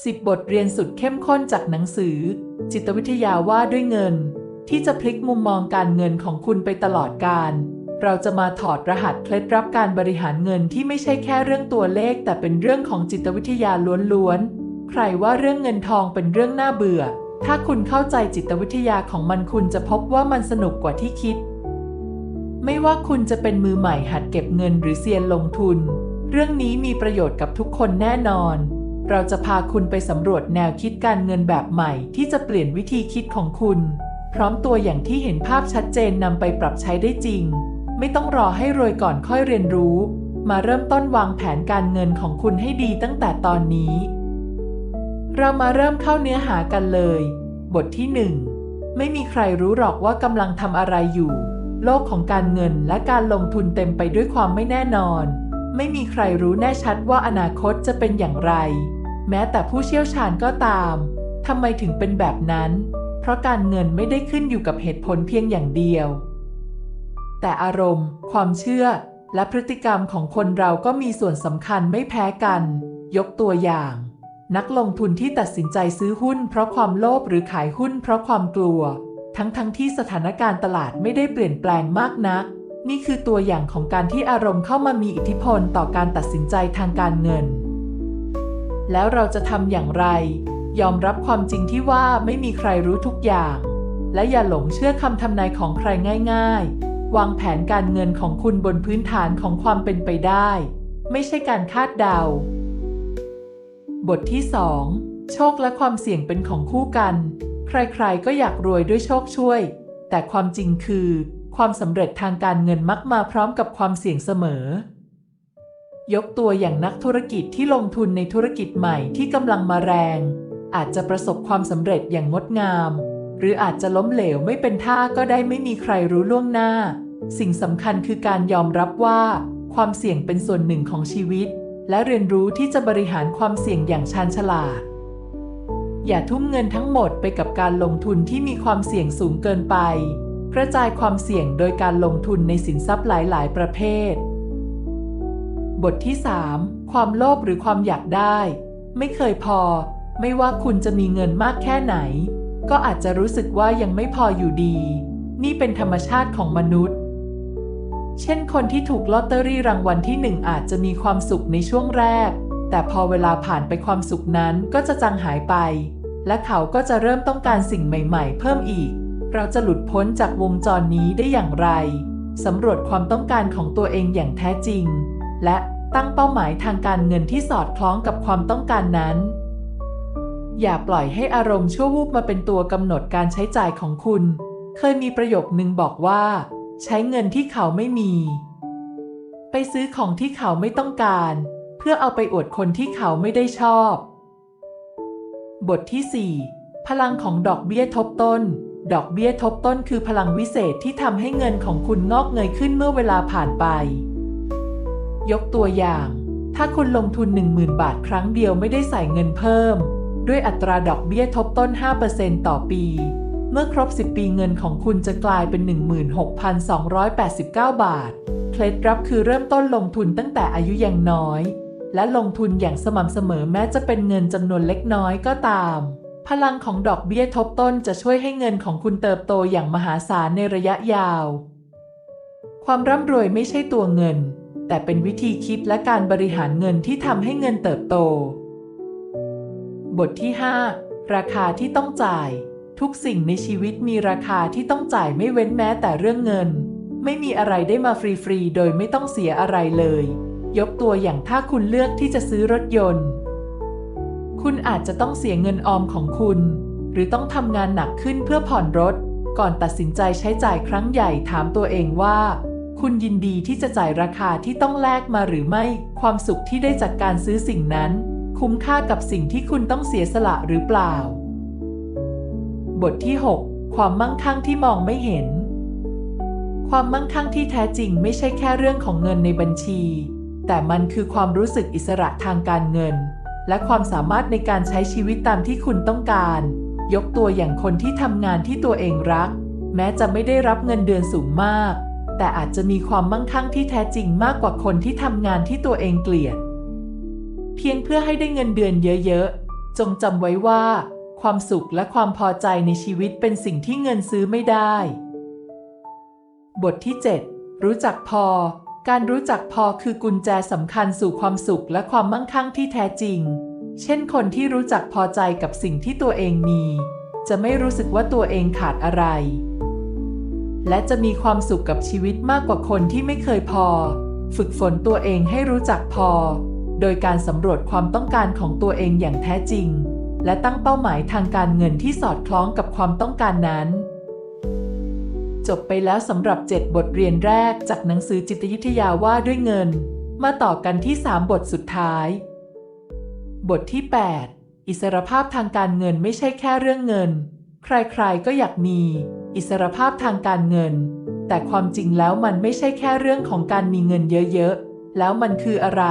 10 บทเรียนสุดเข้มข้นจากหนังสือ จิตวิทยาว่าด้วยเงิน ที่จะพลิกมุมมองการเงินของคุณไปตลอดการ เราจะมาถอดรหัสเคล็ดลับการบริหารเงินที่ไม่ใช่แค่เรื่องตัวเลข แต่เป็นเรื่องของจิตวิทยาล้วนๆ ใครว่าเรื่องเงินทองเป็นเรื่องน่าเบื่อ ถ้าคุณเข้าใจจิตวิทยาของมันคุณจะพบว่ามันสนุกกว่าที่คิด ไม่ว่าคุณจะเป็นมือใหม่หัดเก็บเงินหรือเซียนลงทุน เรื่องนี้มีประโยชน์กับทุกคนแน่นอน เราจะพาคุณไปสำรวจแนวคิดการเงินแบบใหม่ ที่จะเปลี่ยนวิธีคิดของคุณ พร้อมตัวอย่างที่เห็นภาพชัดเจนนำไปปรับใช้ได้จริง ไม่ต้องรอให้รวยก่อนค่อยเรียนรู้ มาเริ่มต้นวางแผนการเงินของคุณให้ดีตั้งแต่ตอนนี้ เรามาเริ่มเข้าเนื้อหากันเลย บทที่ 1 ไม่มีใครรู้หรอกว่ากำลังทำอะไรอยู่ โลกของการเงินและการลงทุนเต็มไปด้วยความไม่แน่นอนไม่มีใครรู้แน่ชัดว่าอนาคตจะเป็นอย่างไร แม้แต่ผู้เชี่ยวชาญก็ตามทำไมถึงเป็นแบบนั้น เพราะการเงินไม่ได้ขึ้นอยู่กับเหตุผลเพียงอย่างเดียว แต่อารมณ์ ความเชื่อ และพฤติกรรมของคนเราก็มีส่วนสำคัญไม่แพ้กัน ยกตัวอย่าง นักลงทุนที่ตัดสินใจซื้อหุ้น เพราะความโลภหรือขายหุ้น เพราะความกลัว ทั้งๆทที่สถานการณ์ตลาดไม่ได้เปลี่ยนแปลงมากนัก นี่คือตัวอย่างของการที่อารมณ์เข้ามามีอิทธิพลต่อการตัดสินใจทางการเงิน แล้วเราจะทำอย่างไร ยอมรับความจริงที่ว่าไม่มีใครรู้ทุกอย่าง และอย่าหลงเชื่อคำทำนายของใครง่าย ๆ วางแผนการเงินของคุณบนพื้นฐานของความเป็นไปได้ ไม่ใช่การคาดเดา บทที่ 2 โชคและความเสี่ยงเป็นของคู่กัน ใครๆ ก็อยากรวยด้วยโชคช่วย แต่ความจริงคือ ความสำเร็จทางการเงินมักมาพร้อมกับความเสี่ยงเสมอ ยกตัวอย่างนักธุรกิจที่ลงทุนในธุรกิจใหม่ที่กำลังมาแรง อาจจะประสบความสำเร็จอย่างงดงาม หรืออาจจะล้มเหลวไม่เป็นท่าก็ได้ไม่มีใครรู้ล่วงหน้า สิ่งสำคัญคือการยอมรับว่า ความเสี่ยงเป็นส่วนหนึ่งของชีวิต และเรียนรู้ที่จะบริหารความเสี่ยงอย่างชาญฉลาด อย่าทุ่มเงินทั้งหมดไปกับการลงทุนที่มีความเสี่ยงสูงเกินไป กระจายความเสี่ยงโดยการลงทุนในสินทรัพย์หลาย ๆ ประเภท บทที่ 3 ความโลภหรือความอยากได้ ไม่เคยพอ ไม่ว่าคุณจะมีเงินมากแค่ไหน ก็อาจจะรู้สึกว่ายังไม่พออยู่ดี นี่เป็นธรรมชาติของมนุษย์ เช่นคนที่ถูกลอตเตอรี่รางวัลที่หนึ่งอาจจะมีความสุขในช่วงแรก แต่พอเวลาผ่านไปความสุขนั้นก็จะจางหายไป และเขาก็จะเริ่มต้องการสิ่งใหม่ๆ เพิ่มอีก เราจะหลุดพ้นจากวงจรนี้ได้อย่างไรสำรวจความต้องการของตัวเองอย่างแท้จริง และ ตั้งเป้าหมายทางการเงินที่สอดคล้องกับความต้องการนั้น อย่าปล่อยให้อารมณ์ชั่ววูบมาเป็นตัวกำหนดการใช้จ่ายของคุณ เคยมีประโยคนึงบอกว่า ใช้เงินที่เขาไม่มี ไปซื้อของที่เขาไม่ต้องการ เพื่อเอาไปอวดคนที่เขาไม่ได้ชอบ บทที่ 4 พลังของดอกเบี้ยทบต้นดอกเบี้ยทบต้นคือพลังวิเศษที่ทำให้เงินของคุณงอกเงยขึ้นเมื่อเวลาผ่านไป ยกตัวอย่าง ถ้าคุณลงทุน 10,000 บาทครั้งเดียวไม่ได้ใส่เงินเพิ่ม ด้วยอัตราดอกเบี้ยทบต้น 5%ต่อปี เมื่อครบ 10 ปีเงินของคุณจะกลายเป็น 16,289 บาท เคล็ดลับคือเริ่มต้นลงทุนตั้งแต่อายุยังน้อย และลงทุนอย่างสม่ำเสมอแม้จะเป็นเงินจำนวนเล็กน้อยก็ตาม พลังของดอกเบี้ยทบต้นจะช่วยให้เงินของคุณเติบโตอย่างมหาศาลในระยะยาว ความร่ำรวยไม่ใช่ตัวเงิน แต่เป็นวิธีคิดและการบริหารเงินที่ทำให้เงินเติบโต บทที่ 5 ราคาที่ต้องจ่าย ทุกสิ่งในชีวิตมีราคาที่ต้องจ่ายไม่เว้นแม้แต่เรื่องเงิน ไม่มีอะไรได้มาฟรีๆ โดยไม่ต้องเสียอะไรเลย ยกตัวอย่างถ้าคุณเลือกที่จะซื้อรถยนต์ คุณอาจจะต้องเสียเงินออมของคุณ หรือต้องทำงานหนักขึ้นเพื่อผ่อนรถ ก่อนตัดสินใจใช้จ่ายครั้งใหญ่ถามตัวเองว่า คุณยินดีที่จะจ่ายราคาที่ต้องแลกมาหรือไม่ ความสุขที่ได้จากการซื้อสิ่งนั้น คุ้มค่ากับสิ่งที่คุณต้องเสียสละหรือเปล่า บทที่ 6 ความมั่งคั่งที่มองไม่เห็น ความมั่งคั่งที่แท้จริงไม่ใช่แค่เรื่องของเงินในบัญชี แต่มันคือความรู้สึกอิสระทางการเงิน และความสามารถในการใช้ชีวิตตามที่คุณต้องการ ยกตัวอย่างคนที่ทำงานที่ตัวเองรัก แม้จะไม่ได้รับเงินเดือนสูงมาก แต่อาจจะมีความมั่งคั่งที่แท้จริงมากกว่าคนที่ทำงานที่ตัวเองเกลียด เพียงเพื่อให้ได้เงินเดือนเยอะๆ จงจำไว้ว่า ความสุขและความพอใจในชีวิตเป็นสิ่งที่เงินซื้อไม่ได้ บทที่ 7 รู้จักพอ การรู้จักพอคือกุญแจสำคัญสู่ความสุขและความมั่งคั่งที่แท้จริง เช่นคนที่รู้จักพอใจกับสิ่งที่ตัวเองมี จะไม่รู้สึกว่าตัวเองขาดอะไร และจะมีความสุขกับชีวิตมากกว่าคนที่ไม่เคยพอ ฝึกฝนตัวเองให้รู้จักพอ โดยการสำรวจความต้องการของตัวเองอย่างแท้จริง และตั้งเป้าหมายทางการเงินที่สอดคล้องกับความต้องการนั้น จบไปแล้วสำหรับ 7 บทเรียนแรกจากหนังสือจิตวิทยาว่าด้วยเงิน มาต่อกันที่ 3 บทสุดท้าย บทที่ 8 อิสรภาพทางการเงินไม่ใช่แค่เรื่องเงิน ใครๆก็อยากมี อิสรภาพทางการเงิน แต่ความจริงแล้วมันไม่ใช่แค่เรื่องของการมีเงินเยอะๆ แล้วมันคืออะไร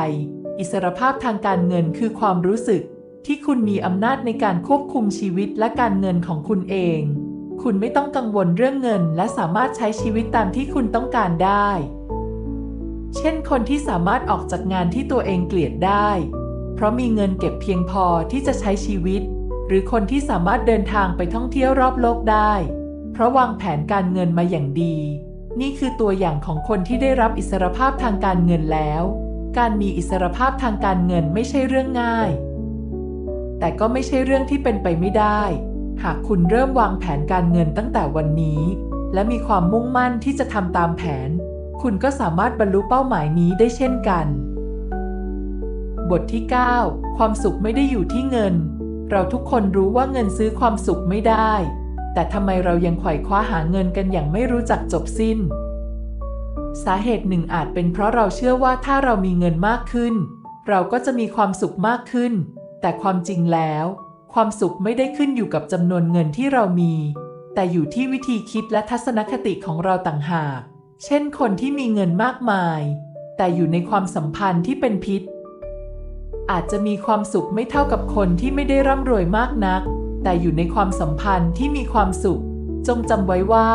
อิสรภาพทางการเงินคือความรู้สึก ที่คุณมีอำนาจในการควบคุมชีวิตและการเงินของคุณเอง คุณไม่ต้องกังวลเรื่องเงิน และสามารถใช้ชีวิตตามที่คุณต้องการได้ เช่น คนที่สามารถออกจากงานที่ตัวเองเกลียดได้ เพราะมีเงินเก็บเพียงพอที่จะใช้ชีวิต หรือคนที่สามารถเดินทางไปท่องเที่ยวรอบโลกได้ ราะวางแผนการเงินมาอย่างดี นี่คือตัวอย่างของคนที่ได้รับอิสรภาพทางการเงินแล้ว การมีอิสรภาพทางการเงินไม่ใช่เรื่องง่าย แต่ก็ไม่ใช่เรื่องที่เป็นไปไม่ได้ หากคุณเริ่มวางแผนการเงินตั้งแต่วันนี้ และมีความมุ่งมั่นที่จะทำตามแผน คุณก็สามารถบรรลุเป้าหมายนี้ได้เช่นกัน บทที่ 9 ความสุขไม่ได้อยู่ที่เงิน เราทุกคนรู้ว่าเงินซื้อความสุขไม่ได้ แต่ทำไมเรายังไขว่คว้าหาเงินกันอย่างไม่รู้จักจบสิ้น สาเหตุหนึ่งอาจเป็นเพราะเราเชื่อว่าถ้าเรามีเงินมากขึ้น เราก็จะมีความสุขมากขึ้น แต่ความจริงแล้ว ความสุขไม่ได้ขึ้นอยู่กับจำนวนเงินที่เรามี แต่อยู่ที่วิธีคิดและทัศนคติของเราต่างหาก เช่นคนที่มีเงินมากมาย แต่อยู่ในความสัมพันธ์ที่เป็นพิษ อาจจะมีความสุขไม่เท่ากับคนที่ไม่ได้ร่ำรวยมากนัก แต่อยู่ในความสัมพันธ์ที่มีความสุข จงจำไว้ว่า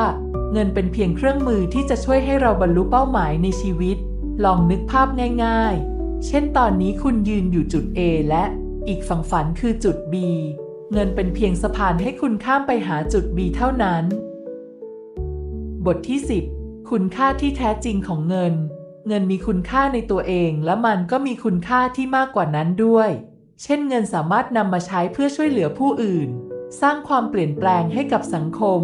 เงินเป็นเพียงเครื่องมือที่จะช่วยให้เราบรรลุเป้าหมายในชีวิต ลองนึกภาพง่ายๆ เช่นตอนนี้คุณยืนอยู่จุด A และอีกฝั่งฝันคือจุด B เงินเป็นเพียงสะพานให้คุณข้ามไปหาจุด B เท่านั้น บทที่ 10 คุณค่าที่แท้จริงของเงิน เงินมีคุณค่าในตัวเองและมันก็มีคุณค่าที่มากกว่านั้นด้วย เช่นเงินสามารถนำมาใช้เพื่อช่วยเหลือผู้อื่น สร้างความเปลี่ยนแปลงให้กับสังคม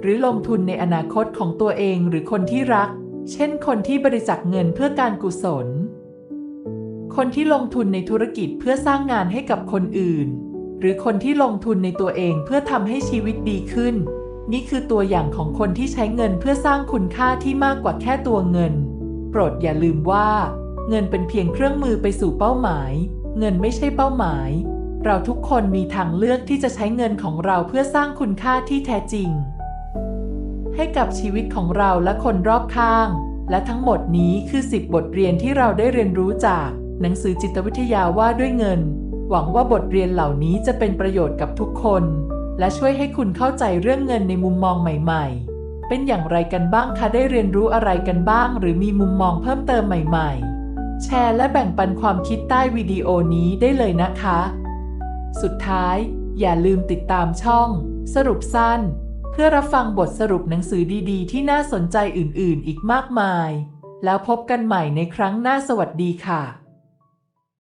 หรือลงทุนในอนาคตของตัวเองหรือคนที่รัก เช่นคนที่บริจาคเงินเพื่อการกุศล คนที่ลงทุนในธุรกิจเพื่อสร้างงานให้กับคนอื่น หรือคนที่ลงทุนในตัวเองเพื่อทำให้ชีวิตดีขึ้น นี่คือตัวอย่างของคนที่ใช้เงินเพื่อสร้างคุณค่าที่มากกว่าแค่ตัวเงิน โปรดอย่าลืมว่า เงินเป็นเพียงเครื่องมือไปสู่เป้าหมาย เงินไม่ใช่เป้าหมาย เราทุกคนมีทางเลือกที่จะใช้เงินของเราเพื่อสร้างคุณค่าที่แท้จริง ให้กับชีวิตของเราและคนรอบข้าง และทั้งหมดนี้คือ 10 บทเรียนที่เราได้เรียนรู้จาก หนังสือจิตวิทยาว่าด้วยเงิน หวังว่าบทเรียนเหล่านี้จะเป็นประโยชน์กับทุกคน และช่วยให้คุณเข้าใจเรื่องเงินในมุมมองใหม่ ๆ เป็นอย่างไรกันบ้างคะได้เรียนรู้อะไรกันบ้าง หรือมีมุมมองเพิ่มเติมใหม่ ๆ แชร์และแบ่งปันความคิดใต้วิดีโอนี้ได้เลยนะคะ สุดท้าย อย่าลืมติดตามช่อง สรุปสั้น เพื่อรับฟังบทสรุปหนังสือดีๆ ที่น่าสนใจอื่นๆ อีกมากมาย แล้วพบกันใหม่ในครั้งหน้าสวัสดีค่ะ